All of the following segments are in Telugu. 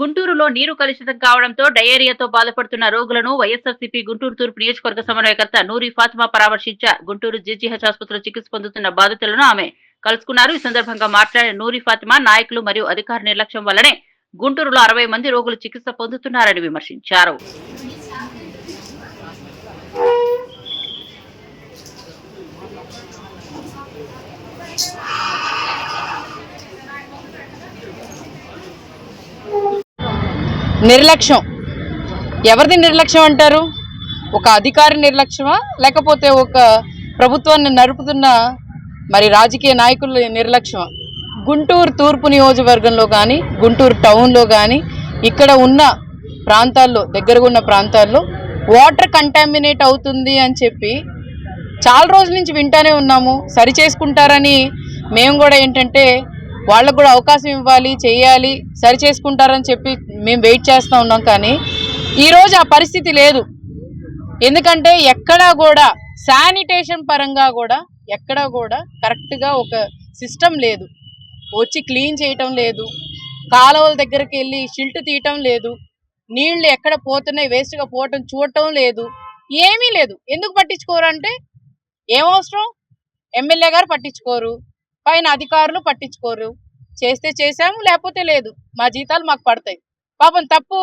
గుంటూరులో నీరు కలుషితం కావడంతో డయేరియాతో బాధపడుతున్న రోగులను వైఎస్ఆర్సీపీ గుంటూరు తూర్పు నియోజకవర్గ సమన్వయకర్త నూరి ఫాతిమా పరామర్శించారు. గుంటూరు జీజీహెచ్ ఆసుపత్రిలో చికిత్స పొందుతున్న బాధితులను ఆమె కలుసుకున్నారు. ఈ సందర్భంగా మాట్లాడిన నూరి ఫాతిమా నాయకులు మరియు అధికార నిర్లక్ష్యం వల్లనే గుంటూరులో అరవై మంది రోగులు చికిత్స పొందుతున్నారని విమర్శించారు. నిర్లక్ష్యం. ఎవరిది నిర్లక్ష్యం అంటారు? ఒక అధికారి నిర్లక్ష్యమా? లేకపోతే ఒక ప్రభుత్వాన్ని నడుపుతున్న మరి రాజకీయ నాయకుల నిర్లక్ష్యమా? గుంటూరు తూర్పు నియోజకవర్గంలో కానీ గుంటూరు టౌన్లో కానీ ఇక్కడ ఉన్న ప్రాంతాల్లో దగ్గరగా ఉన్న ప్రాంతాల్లో వాటర్ కంటామినేట్ అవుతుంది అని చెప్పి చాలా రోజుల నుంచి వింటానే ఉన్నాము. సరి చేసుకుంటారని మేము కూడా ఏంటంటే వాళ్ళకు కూడా అవకాశం ఇవ్వాలి చేయాలి సరి చేసుకుంటారని చెప్పి మేము వెయిట్ చేస్తూ ఉన్నాం కానీ ఈరోజు ఆ పరిస్థితి లేదు. ఎందుకంటే ఎక్కడా కూడా శానిటేషన్ పరంగా కూడా ఎక్కడా కూడా కరెక్ట్గా ఒక సిస్టమ్ లేదు. వచ్చి క్లీన్ చేయటం లేదు. కాలువల దగ్గరికి వెళ్ళి షిల్ట్ తీయటం లేదు. నీళ్ళు ఎక్కడ పోతున్నాయి వేస్ట్గా పోవటం చూడటం లేదు. ఏమీ లేదు. ఎందుకు పట్టించుకోరు అంటే ఏమవసరం ఎమ్మెల్యే గారు పట్టించుకోరు. పైన అధికారులు పట్టించుకోరు. చేస్తే చేసాము లేకపోతే లేదు. మా జీతాలు మాకు పడతాయి. పాపం తప్పు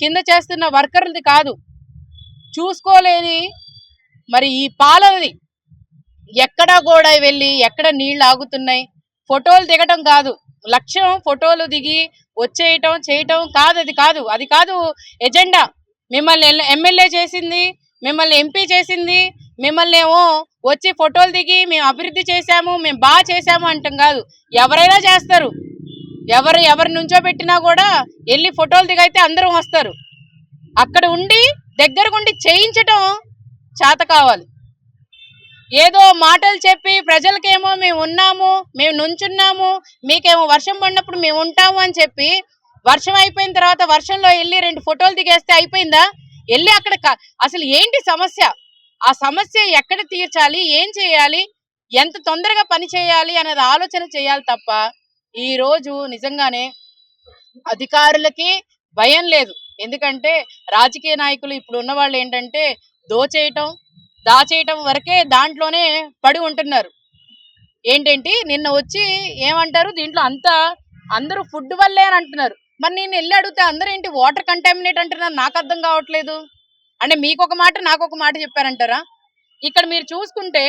కింద చేస్తున్న వర్కర్లది కాదు. చూసుకోలేని మరి ఈ పాలనది ఎక్కడ గోడ వెళ్ళి ఎక్కడ నీళ్ళు ఆగుతున్నాయి. ఫోటోలు దిగటం కాదు. లక్ష్యం ఫోటోలు దిగి వచ్చేయటం చేయటం కాదు అది కాదు. అది కాదు ఎజెండా. మిమ్మల్ని ఎమ్మెల్యే చేసింది మిమ్మల్ని ఎంపీ చేసింది మిమ్మల్ని ఏమో వచ్చి ఫోటోలు దిగి మేము అభివృద్ధి చేశాము మేము బాగా చేశాము అంటాం కాదు. ఎవరైనా చేస్తారు. ఎవరు ఎవరి నుంచో పెట్టినా కూడా వెళ్ళి ఫోటోలు దిగైతే అందరం వస్తారు. అక్కడ ఉండి దగ్గరకుండి చేయించటం చేత కావాలి. ఏదో మాటలు చెప్పి ప్రజలకేమో మేము ఉన్నాము మేము నుంచున్నాము మీకేమో వర్షం పడినప్పుడు మేము ఉంటాము అని చెప్పి వర్షం అయిపోయిన తర్వాత వర్షంలో వెళ్ళి రెండు ఫోటోలు దిగేస్తే అయిపోయిందా? వెళ్ళి అక్కడ అసలు ఏంటి సమస్య? ఆ సమస్య ఎక్కడ తీర్చాలి? ఏం చేయాలి? ఎంత తొందరగా పని చేయాలి అనేది ఆలోచన చేయాలి తప్ప ఈ రోజు నిజంగానే అధికారులకి భయం లేదు. ఎందుకంటే రాజకీయ నాయకులు ఇప్పుడు ఉన్న వాళ్ళు ఏంటంటే దోచేయటం దాచేయటం వరకే దాంట్లోనే పడి ఉంటున్నారు. ఏంటంటే? నిన్న వచ్చి ఏమంటారు? దీంట్లో అంతా అందరూ ఫుడ్ వల్లే అని అంటున్నారు. మరి నేను వెళ్ళి అడిగితే అందరూ ఏంటి? వాటర్ కంటామినేట్ అంటున్నారు. నాకు అర్థం కావట్లేదు. అంటే మీకు ఒక మాట నాకు ఒక మాట చెప్పారంటారా? ఇక్కడ మీరు చూసుకుంటే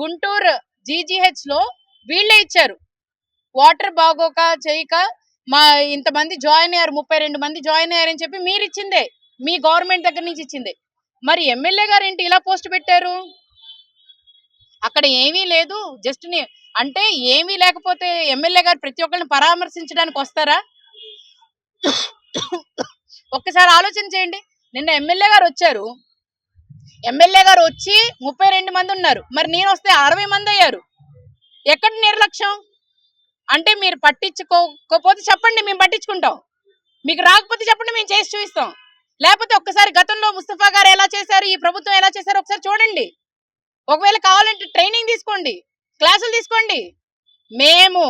గుంటూరు జీజీహెచ్లో వీళ్ళే ఇచ్చారు. వాటర్ బాగోక చేయక మా ఇంతమంది జాయిన్ అయ్యారు ముప్పై రెండు మంది జాయిన్ అయ్యారని చెప్పి మీరు ఇచ్చిందే మీ గవర్నమెంట్ దగ్గర నుంచి ఇచ్చిందే. మరి ఎమ్మెల్యే గారు ఏంటి ఇలా పోస్ట్ పెట్టారు? అక్కడ ఏమీ లేదు. జస్ట్ అంటే ఏమీ లేకపోతే ఎమ్మెల్యే గారు ప్రతి ఒక్కరిని పరామర్శించడానికి వస్తారా? ఒక్కసారి ఆలోచన చేయండి. నిన్న ఎమ్మెల్యే గారు వచ్చారు. ఎమ్మెల్యే గారు వచ్చి ముప్పై రెండు మంది ఉన్నారు. మరి నేను వస్తే అరవై మంది అయ్యారు. ఎక్కడ నిర్లక్ష్యం? అంటే మీరు పట్టించుకోకపోతే చెప్పండి మేము పట్టించుకుంటాం. మీకు రాకపోతే చెప్పండి మేము చేసి చూపిస్తాం. లేకపోతే ఒక్కసారి గతంలో ముస్తఫా గారు ఎలా చేశారు ఈ ప్రభుత్వం ఎలా చేశారో ఒకసారి చూడండి. ఒకవేళ కావాలంటే ట్రైనింగ్ తీసుకోండి క్లాసులు తీసుకోండి. మేము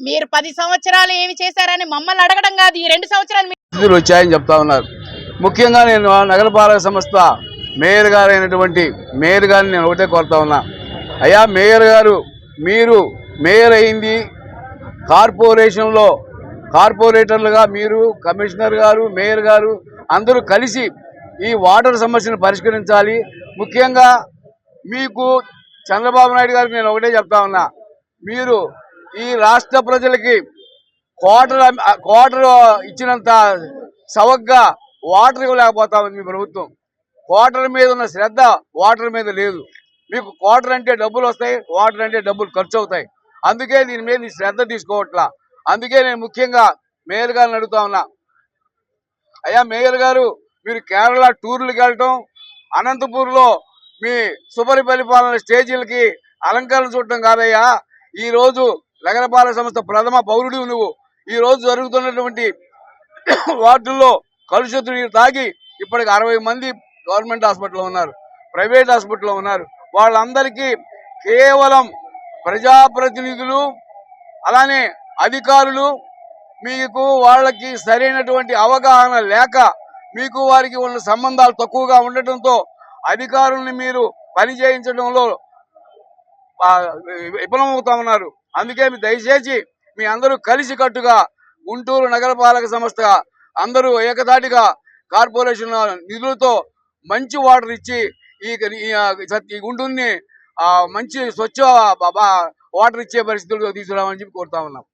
మీరు పది సంవత్సరాలు ఏమి చేశారని మమ్మల్ని అడగడం కాదు ఈ రెండు సంవత్సరాలు వచ్చాయని చెప్తా ఉన్నారు. ముఖ్యంగా నేను నగరపాలక సంస్థ మేయర్ గారు అయినటువంటి మేయర్ గారిని నేను ఒకటే కోరుతా ఉన్నా. అయ్యా మేయర్ గారు మీరు మేయర్ అయింది కార్పొరేషన్లో కార్పొరేటర్లుగా మీరు కమిషనర్ గారు మేయర్ గారు అందరూ కలిసి ఈ వాటర్ సమస్యను పరిష్కరించాలి. ముఖ్యంగా మీకు చంద్రబాబు నాయుడు గారికి నేను ఒకటే చెప్తా ఉన్నా. మీరు ఈ రాష్ట్ర ప్రజలకి క్వార్టర్ క్వార్టర్ ఇచ్చినంత సవగ్గా వాటర్ ఇవ్వలేకపోతా ఉంది మీ ప్రభుత్వం. క్వార్టర్ మీద ఉన్న శ్రద్ధ వాటర్ మీద లేదు. మీకు క్వార్టర్ అంటే డబ్బులు వస్తాయి వాటర్ అంటే డబ్బులు ఖర్చు అవుతాయి. అందుకే దీని మీద ఈ శ్రద్ధ తీసుకోవట్లా. అందుకే నేను ముఖ్యంగా మేయర్ గారిని అడుగుతా ఉన్నా. అయ్యా మేయర్ గారు మీరు కేరళ టూర్లకు వెళ్ళటం అనంతపూర్లో మీ సుపరి పరిపాలన స్టేజీలకి అలంకరణ చూడటం కాదయ్యా. ఈ రోజు నగరపాలక సంస్థ ప్రథమ పౌరుడు నువ్వు. ఈ రోజు జరుగుతున్నటువంటి వార్డుల్లో కలుషిత నీరు తాగి ఇప్పటికి అరవై మంది గవర్నమెంట్ హాస్పిటల్లో ఉన్నారు ప్రైవేట్ హాస్పిటల్లో ఉన్నారు. వాళ్ళందరికీ కేవలం ప్రజాప్రతినిధులు అలానే అధికారులు మీకు వాళ్ళకి సరైనటువంటి అవగాహన లేక మీకు వారికి ఉన్న సంబంధాలు తక్కువగా ఉండటంతో అధికారుల్ని మీరు పని చేయించడంలో విఫలమవుతా ఉన్నారు అందుకే మీ దయచేసి మీ అందరూ కలిసికట్టుగా గుంటూరు నగరపాలక సంస్థ అందరూ ఏకధాటిగా కార్పొరేషన్ నిధులతో మంచి వాటర్ ఇచ్చి ఈ ఈ- గుంటూరుని మంచి స్వచ్ఛ వాటర్ ఇచ్చే పరిస్థితుల్లో తీసుకురామని చెప్పి కోరుతా ఉన్నాం.